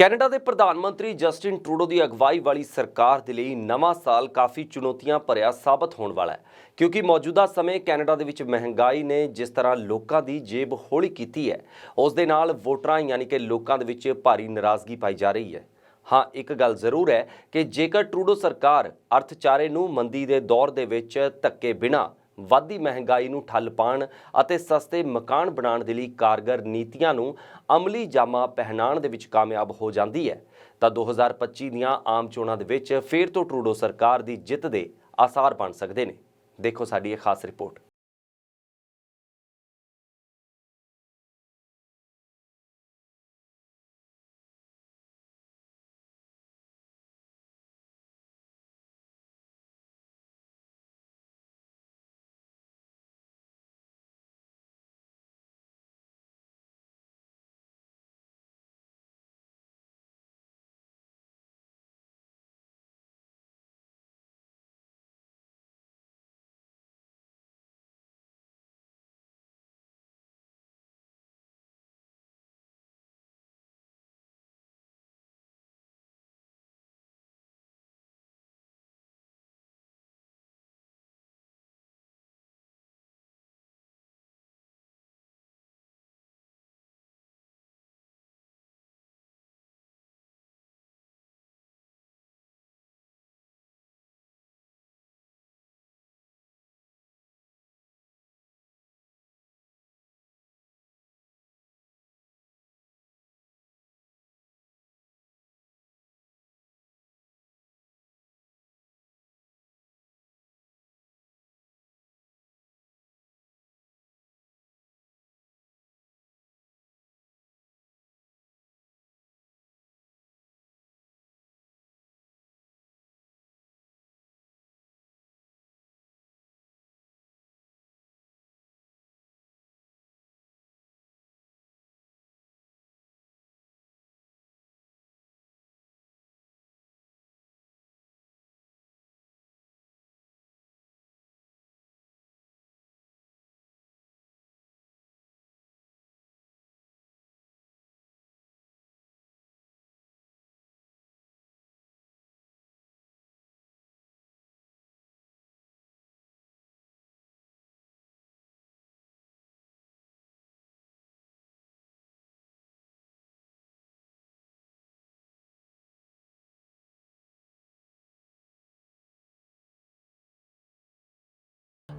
Canada ਦੇ ਪ੍ਰਧਾਨ ਮੰਤਰੀ ਜਸਟਿਨ ਟਰੂਡੋ ਦੀ ਅਗਵਾਈ ਵਾਲੀ ਸਰਕਾਰ ਦੇ ਲਈ ਨਵਾਂ ਸਾਲ ਕਾਫੀ ਚੁਣੌਤੀਆਂ ਭਰਿਆ ਸਾਬਤ ਹੋਣ ਵਾਲਾ ਹੈ, ਕਿਉਂਕਿ ਮੌਜੂਦਾ ਸਮੇਂ ਕੈਨੇਡਾ ਦੇ ਵਿੱਚ ਮਹਿੰਗਾਈ ਨੇ ਜਿਸ ਤਰ੍ਹਾਂ ਲੋਕਾਂ ਦੀ ਜੇਬ ਹੌਲੀ ਕੀਤੀ ਹੈ, ਉਸ ਦੇ ਨਾਲ ਵੋਟਰਾਂ ਯਾਨੀ ਕਿ ਲੋਕਾਂ ਦੇ ਵਿੱਚ ਭਾਰੀ ਨਾਰਾਜ਼ਗੀ ਪਾਈ ਜਾ ਰਹੀ ਹੈ। ਹਾਂ, ਇੱਕ ਗੱਲ ਜ਼ਰੂਰ ਹੈ ਕਿ ਜੇਕਰ ਟਰੂਡੋ ਸਰਕਾਰ ਅਰਥਚਾਰੇ ਨੂੰ ਮੰਦੀ ਦੇ ਦੌਰ ਦੇ ਵਿੱਚ ਧੱਕੇ ਬਿਨਾ ਵੱਧਦੀ ਮਹਿੰਗਾਈ ਨੂੰ ਠੱਲ ਪਾਉਣ ਅਤੇ ਸਸਤੇ ਮਕਾਨ ਬਣਾਉਣ ਦੇ ਲਈ ਕਾਰਗਰ ਨੀਤੀਆਂ ਨੂੰ ਅਮਲੀ ਜਾਮਾ ਪਹਿਨਾਉਣ ਦੇ ਵਿੱਚ ਕਾਮਯਾਬ ਹੋ ਜਾਂਦੀ ਹੈ। ਤਾਂ 2025 ਦੀਆਂ ਆਮ ਚੋਣਾਂ ਦੇ ਵਿੱਚ ਫੇਰ ਤੋਂ ਟਰੂਡੋ ਸਰਕਾਰ ਦੀ ਜਿੱਤ ਦੇ ਆਸਾਰ ਬਣ ਸਕਦੇ ਨੇ। ਦੇਖੋ ਸਾਡੀ ਇਹ ਖਾਸ ਰਿਪੋਰਟ।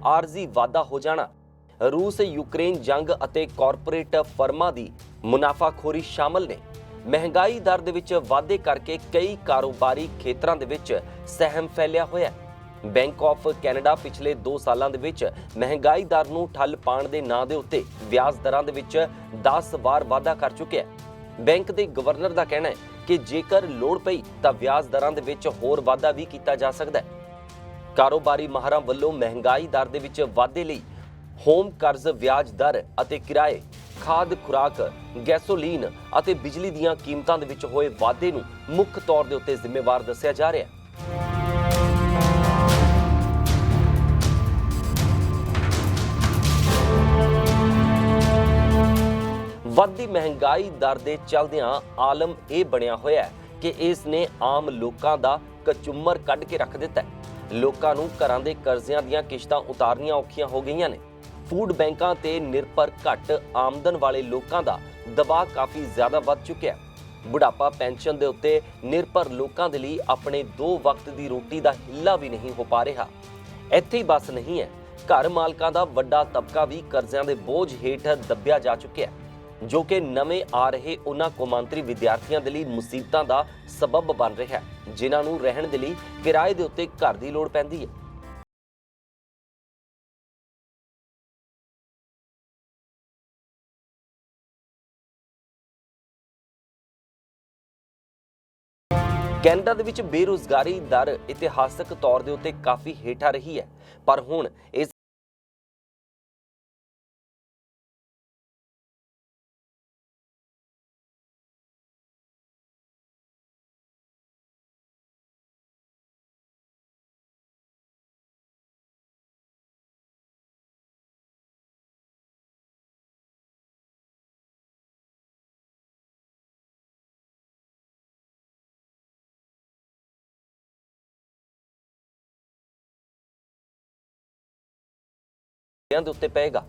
ਆਰਜ਼ੀ ਵਾਧਾ ਹੋ ਜਾਣਾ। ਰੂਸ, ਯੂਕਰੇਨ ਜੰਗ ਅਤੇ ਕਾਰਪੋਰੇਟ ਫਰਮਾਂ ਦੀ ਮੁਨਾਫਾਖੋਰੀ ਸ਼ਾਮਲ ਨੇ। ਮਹਿੰਗਾਈ ਦਰ ਦੇ ਵਿੱਚ ਵਾਧੇ ਕਰਕੇ ਕਈ ਕਾਰੋਬਾਰੀ ਖੇਤਰਾਂ ਦੇ ਵਿੱਚ ਸਹਿਮ ਫੈਲਿਆ ਹੋਇਆ ਹੈ। ਬੈਂਕ ਆਫ ਕੈਨੇਡਾ ਪਿਛਲੇ 2 ਸਾਲਾਂ ਦੇ ਵਿੱਚ ਮਹਿੰਗਾਈ ਦਰ ਨੂੰ ਠੱਲ ਪਾਉਣ ਦੇ ਨਾਂ ਦੇ ਉੱਤੇ ਵਿਆਜ ਦਰਾਂ ਦੇ ਵਿੱਚ 10 ਵਾਰ ਵਾਧਾ ਕਰ ਚੁੱਕਿਆ ਹੈ। ਬੈਂਕ ਦੇ ਗਵਰਨਰ ਦਾ ਕਹਿਣਾ ਹੈ ਕਿ ਜੇਕਰ ਲੋੜ ਪਈ ਤਾਂ ਵਿਆਜ ਦਰਾਂ ਦੇ ਵਿੱਚ ਹੋਰ ਵਾਧਾ ਵੀ ਕੀਤਾ ਜਾ ਸਕਦਾ ਹੈ। ਕਾਰੋਬਾਰੀ ਮਾਹਰਾਂ ਵੱਲੋਂ ਮਹਿੰਗਾਈ ਦਰ ਦੇ ਵਿੱਚ ਵਾਧੇ ਲਈ ਹੋਮ ਕਰਜ਼, ਵਿਆਜ ਦਰ ਅਤੇ ਕਿਰਾਏ, ਖਾਦ, ਖੁਰਾਕ, ਗੈਸੋਲੀਨ ਅਤੇ ਬਿਜਲੀ ਦੀਆਂ ਕੀਮਤਾਂ ਦੇ ਵਿੱਚ ਹੋਏ ਵਾਧੇ ਨੂੰ ਮੁੱਖ ਤੌਰ ਦੇ ਉੱਤੇ ਜ਼ਿੰਮੇਵਾਰ ਦੱਸਿਆ ਜਾ ਰਿਹਾ ਹੈ। ਵੱਧਦੀ ਮਹਿੰਗਾਈ ਦਰ ਦੇ ਚੱਲਦਿਆਂ ਆਲਮ ਇਹ ਬਣਿਆ ਹੋਇਆ ਹੈ ਕਿ ਇਸ ਨੇ ਆਮ ਲੋਕਾਂ ਦਾ ਕਚੁੰਮਰ ਕੱਢ ਕੇ ਰੱਖ ਦਿੱਤਾ ਹੈ। ਲੋਕਾਂ ਨੂੰ ਘਰਾਂ ਦੇ ਕਰਜ਼ਿਆਂ ਦੀਆਂ ਕਿਸ਼ਤਾਂ ਉਤਾਰਨੀਆਂ ਔਖੀਆਂ ਹੋ ਗਈਆਂ ਨੇ। ਫੂਡ ਬੈਂਕਾਂ ਤੇ ਨਿਰਭਰ ਘੱਟ ਆਮਦਨ ਵਾਲੇ ਲੋਕਾਂ ਦਾ ਦਬਾਅ ਕਾਫੀ ਜ਼ਿਆਦਾ ਵੱਧ ਚੁੱਕਿਆ ਬੁਢਾਪਾ ਪੈਨਸ਼ਨ ਦੇ ਉੱਤੇ ਨਿਰਭਰ ਲੋਕਾਂ ਦੇ ਲਈ ਆਪਣੇ ਦੋ ਵਕਤ ਦੀ ਰੋਟੀ ਦਾ ਹਿੱਲਾ ਵੀ ਨਹੀਂ ਹੋ ਪਾ ਰਿਹਾ। ਇੱਥੇ ਹੀ ਬਸ ਨਹੀਂ ਹੈ। ਘਰ ਮਾਲਕਾਂ ਦਾ ਵੱਡਾ ਤਬਕਾ ਵੀ ਕਰਜ਼ਿਆਂ ਦੇ ਬੋਝ ਹੇਠ ਦੱਬਿਆ ਜਾ ਚੁੱਕਿਆ ਹੈ। ਜੋ ਕਿ ਨਵੇਂ ਆ ਰਹੇ ਉਹਨਾਂ ਕੌਮਾਂਤਰੀ ਵਿਦਿਆਰਥੀਆਂ ਦੇ ਲਈ ਮੁਸੀਬਤਾਂ ਦਾ ਸਬਬ ਬਣ ਰਿਹਾ ਹੈ, ਜਿਨ੍ਹਾਂ ਨੂੰ ਰਹਿਣ ਦੇ ਲਈ ਕਿਰਾਏ ਦੇ ਉੱਤੇ ਘਰ ਦੀ ਲੋੜ ਪੈਂਦੀ ਹੈ। ਕੈਨੇਡਾ ਦੇ ਵਿੱਚ ਬੇਰੁਜ਼ਗਾਰੀ ਦਰ ਇਤਿਹਾਸਕ ਤੌਰ ਦੇ ਉੱਤੇ ਕਾਫੀ ਹੇਠਾਂ ਰਹੀ ਹੈ, ਪਰ ਹੁਣ ਇਸ ਦੇ ਉੱਤੇ ਪਏਗਾ